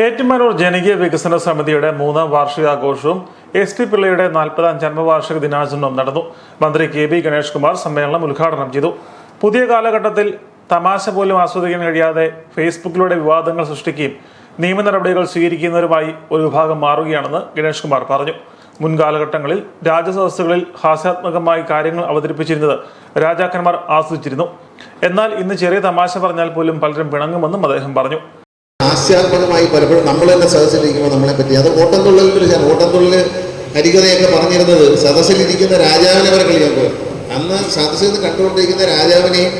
ഏറ്റുമാനൂർ ജനകീയ വികസന സമിതിയുടെ മൂന്നാം വാർഷികാഘോഷവും എസ് ടി പിള്ളയുടെ നാൽപ്പതാം ജന്മവാർഷിക ദിനാചരണവും നടന്നു. മന്ത്രി കെ ബി ഗണേഷ് കുമാർ സമ്മേളനം ഉദ്ഘാടനം ചെയ്തു. പുതിയ കാലഘട്ടത്തിൽ തമാശ പോലും ആസ്വദിക്കാൻ കഴിയാതെ ഫേസ്ബുക്കിലൂടെ വിവാദങ്ങൾ സൃഷ്ടിക്കുകയും നിയമ നടപടികൾ സ്വീകരിക്കുന്നവരുമായി ഒരു വിഭാഗം മാറുകയാണെന്ന് ഗണേഷ് കുമാർ പറഞ്ഞു. മുൻകാലഘട്ടങ്ങളിൽ രാജസദസ്സുകളിൽ ഹാസ്യാത്മകമായി കാര്യങ്ങൾ അവതരിപ്പിച്ചിരുന്നത് രാജാക്കന്മാർ ആസ്വദിച്ചിരുന്നു. എന്നാൽ ഇന്ന് ചെറിയ തമാശ പറഞ്ഞാൽ പോലും പലരും പിണങ്ങുമെന്നും അദ്ദേഹം പറഞ്ഞു. ഹാസ്യാത്മകമായി പലപ്പോഴും നമ്മൾ തന്നെ സദസ്സിലിരിക്കുമ്പോൾ നമ്മളെ പറ്റി. അത് ഓട്ടംതുള്ളലിൽ ഒരു ഓട്ടംതുള്ളിൽ ഹരികഥയൊക്കെ പറഞ്ഞിരുന്നത് സദസ്സിലിരിക്കുന്ന രാജാവിനെ വരെ കളിയാക്കുക അന്ന് സദസ്സിൽ നിന്ന് കണ്ടുകൊണ്ടിരിക്കുന്ന രാജാവിനെയും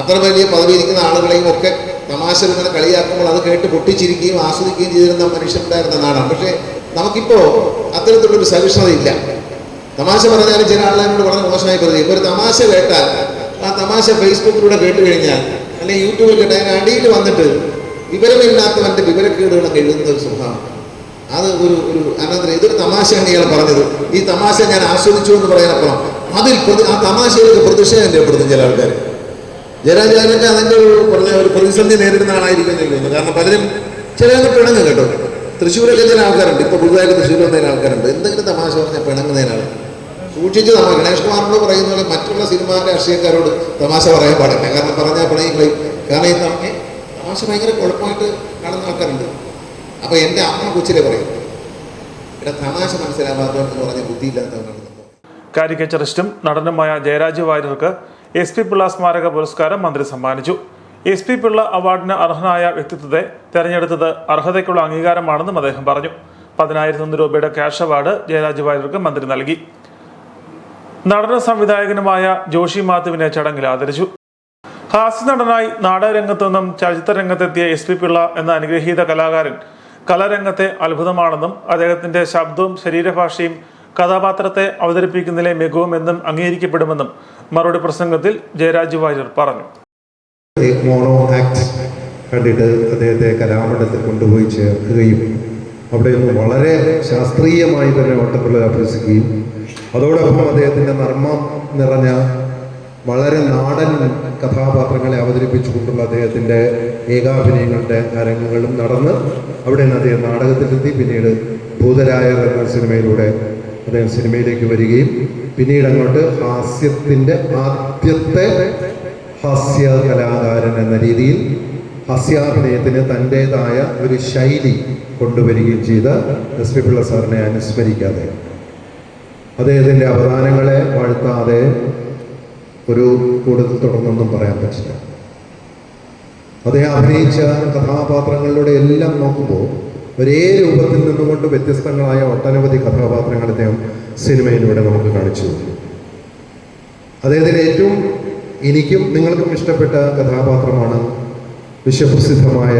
അത്ര വലിയ പദവിയിരിക്കുന്ന ആളുകളെയും ഒക്കെ തമാശ ഇങ്ങനെ കളിയാക്കുമ്പോൾ അത് കേട്ട് പൊട്ടിച്ചിരിക്കുകയും ആസ്വദിക്കുകയും ചെയ്തിരുന്ന മനുഷ്യരുണ്ടായിരുന്ന നാടാണ്. പക്ഷേ നമുക്കിപ്പോൾ അത്തരത്തിലുള്ളൊരു സഹിഷ്ണുതയില്ല. തമാശ പറഞ്ഞാലും ചില ആളുകളോട് വളരെ മോശമായി പറഞ്ഞു ഇപ്പോൾ ഒരു തമാശ കേട്ടാൽ ആ തമാശ ഫേസ്ബുക്കിലൂടെ കേട്ട് കഴിഞ്ഞാൽ അല്ലെങ്കിൽ യൂട്യൂബിൽ കേട്ടാൽ അടിയിൽ വന്നിട്ട് വിവരമില്ലാത്തവന്റെ വിവരക്കേടുകളൊക്കെ എഴുതുന്ന ഒരു സ്വഭാവം. അത് ഒരു ഒരു അനന്തരം ഇതൊരു തമാശയാണ് ഇയാൾ പറഞ്ഞത്. ഈ തമാശ ഞാൻ ആസ്വദിച്ചു എന്ന് പറയാനപ്പുറം അതിൽ പ്രതി- ആ തമാശയിലൊക്കെ പ്രതിഷേധം രേഖപ്പെടുത്തും ചില ആൾക്കാർ. ജയരാജാനൊക്കെ അതിന്റെ ഒരു പറഞ്ഞ ഒരു പ്രതിസന്ധി നേരിടുന്ന ആളായിരിക്കും തോന്നുന്നു. കാരണം പലരും ചിലരൊക്കെ പിണങ്ങും കേട്ടോ. തൃശ്ശൂരൊക്കെ ചില ആൾക്കാരുണ്ട്. ഇപ്പോൾ പുതുതായിട്ട് തൃശ്ശൂർ വന്നതിന് ആൾക്കാരുണ്ട്. എന്തെങ്കിലും തമാശ പറഞ്ഞാൽ പിണങ്ങുന്നതിനാണ്. സൂക്ഷിച്ച് നമ്മൾ ഗണേഷ് കുമാറിനോട് പറയുന്ന പോലെ മറ്റുള്ള സിനിമാ രാഷ്ട്രീയക്കാരോട് തമാശ പറയാൻ പാടില്ല. കാരണം പറഞ്ഞാൽ പിണങ്ങി കളയും. കാരണം തമാശ ഭയങ്കര കുഴപ്പമായിട്ട് കാണുന്ന ആൾക്കാരുണ്ട്. അപ്പോൾ എന്റെ അമ്മ കൊച്ചിലെ പറയും ഇവിടെ തമാശ എന്ന് പറഞ്ഞ ബുദ്ധിയില്ലാത്തവരാണ് കാരിക്കച്ചറിസ്റ്റും നടനുമായ ജയരാജ് വാര്യർക്ക് എസ് പി പിള്ള സ്മാരക പുരസ്കാരം മന്ത്രി സമ്മാനിച്ചു. എസ് പി പിള്ള അവാർഡിന് അർഹനായ വ്യക്തിത്വത്തെ തെരഞ്ഞെടുത്തത് അർഹതയ്ക്കുള്ള അംഗീകാരമാണെന്നും അദ്ദേഹം പറഞ്ഞു. പതിനായിരത്തി രൂപയുടെ ക്യാഷ് അവാർഡ് ജയരാജ് വാര്യർക്ക് മന്ത്രി നൽകി. നടന സംവിധായകനുമായ ജോഷി മാത്തുവിനെ ചടങ്ങിൽ ആദരിച്ചു. ഹാസ്യനടനായി നാടകരംഗത്തു നിന്നും ചലച്ചിത്ര രംഗത്തെത്തിയ എസ് പി പിള്ള എന്ന അനുഗ്രഹീത കലാകാരൻ. കലാരംഗത്തെ അത്ഭുതമാണെന്നും അദ്ദേഹത്തിന്റെ ശബ്ദവും ശരീരഭാഷയും കഥാപാത്രത്തെ അവതരിപ്പിക്കുന്നതിലെ മികവും എന്നും അംഗീകരിക്കപ്പെടുമെന്നും മറുപടി പ്രസംഗത്തിൽ ജയരാജ് വാര്യർ പറഞ്ഞു. മോണോ ആക്ട് കണ്ടിട്ട് അദ്ദേഹത്തെ കലാമണ്ഡലത്തിൽ കൊണ്ടുപോയി ചേർക്കുകയും അവിടെ നിന്ന് വളരെ ശാസ്ത്രീയമായി തന്നെ ഓട്ടപ്പിള്ള അഭ്യസിക്കുകയും അതോടൊപ്പം അദ്ദേഹത്തിന്റെ നർമ്മം നിറഞ്ഞ വളരെ നാടൻ കഥാപാത്രങ്ങളെ അവതരിപ്പിച്ചുകൊണ്ടുള്ള അദ്ദേഹത്തിന്റെ ഏകാഭിനയങ്ങളുടെ അരങ്ങുകളും നടന്ന് അവിടെ നിന്ന് അദ്ദേഹം നാടകത്തിലെത്തി. പിന്നീട് ഭൂതരായർ എന്ന സിനിമയിലൂടെ അദ്ദേഹം സിനിമയിലേക്ക് വരികയും പിന്നീട് അങ്ങോട്ട് ഹാസ്യത്തിന്റെ ആദ്യത്തെ ഹാസ്യ കലാകാരൻ എന്ന രീതിയിൽ ഹാസ്യാഭിനയത്തിന് തന്റേതായ ഒരു ശൈലി കൊണ്ടുവരികയും ചെയ്ത എസ് പി പിള്ള സാറിനെ അനുസ്മരിക്കാതെ അദ്ദേഹത്തിന്റെ അവദാനങ്ങളെ വാഴ്ത്താതെ ഒരു കൂടുതൽ തുടർന്നൊന്നും പറയാൻ പറ്റില്ല. അദ്ദേഹം അഭിനയിച്ച കഥാപാത്രങ്ങളുടെ എല്ലാം നോക്കുമ്പോൾ ഒരേ രൂപത്തിൽ നിന്നുകൊണ്ട് വ്യത്യസ്തങ്ങളായ ഒട്ടനവധി കഥാപാത്രങ്ങൾ അദ്ദേഹം സിനിമയിലൂടെ നമുക്ക് കാണിച്ചു. അദ്ദേഹത്തിന് ഏറ്റവും എനിക്കും നിങ്ങൾക്കും ഇഷ്ടപ്പെട്ട കഥാപാത്രമാണ് വിശ്വപ്രസിദ്ധമായ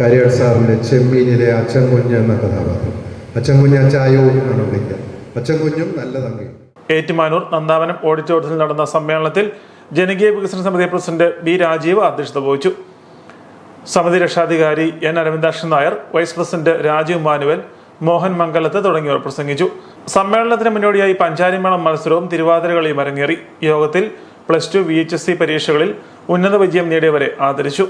കരിയർ സാറിന്റെ ചെമ്മീനിലെ അച്ചൻകുഞ്ഞ് എന്ന കഥാപാത്രം. അച്ചൻകുഞ്ഞ് അച്ചായോ എന്നാണ് വിളിക്കുക. അച്ചൻകുഞ്ഞും നല്ല തങ്കയും. ഏറ്റുമാനൂർ നന്ദാവനം ഓഡിറ്റോറിയത്തിൽ നടന്ന സമ്മേളനത്തിൽ ജനകീയ വികസന സമിതി പ്രസിഡന്റ് ബി രാജീവ് അധ്യക്ഷത വഹിച്ചു. സമിതി രക്ഷാധികാരി N Aravindakshan Nair vice president Rajeev Manuel Mohan Mangalath തുടങ്ങിയവർ പ്രസംഗിച്ചു. സമ്മേളനത്തിന് മുന്നോടിയായി പഞ്ചാരിമേളം മത്സരവും തിരുവാതിരകളിയും അരങ്ങേറി. യോഗത്തിൽ plus two V H S C പരീക്ഷകളിൽ ഉന്നത വിജയം നേടിയവരെ ആദരിച്ചു.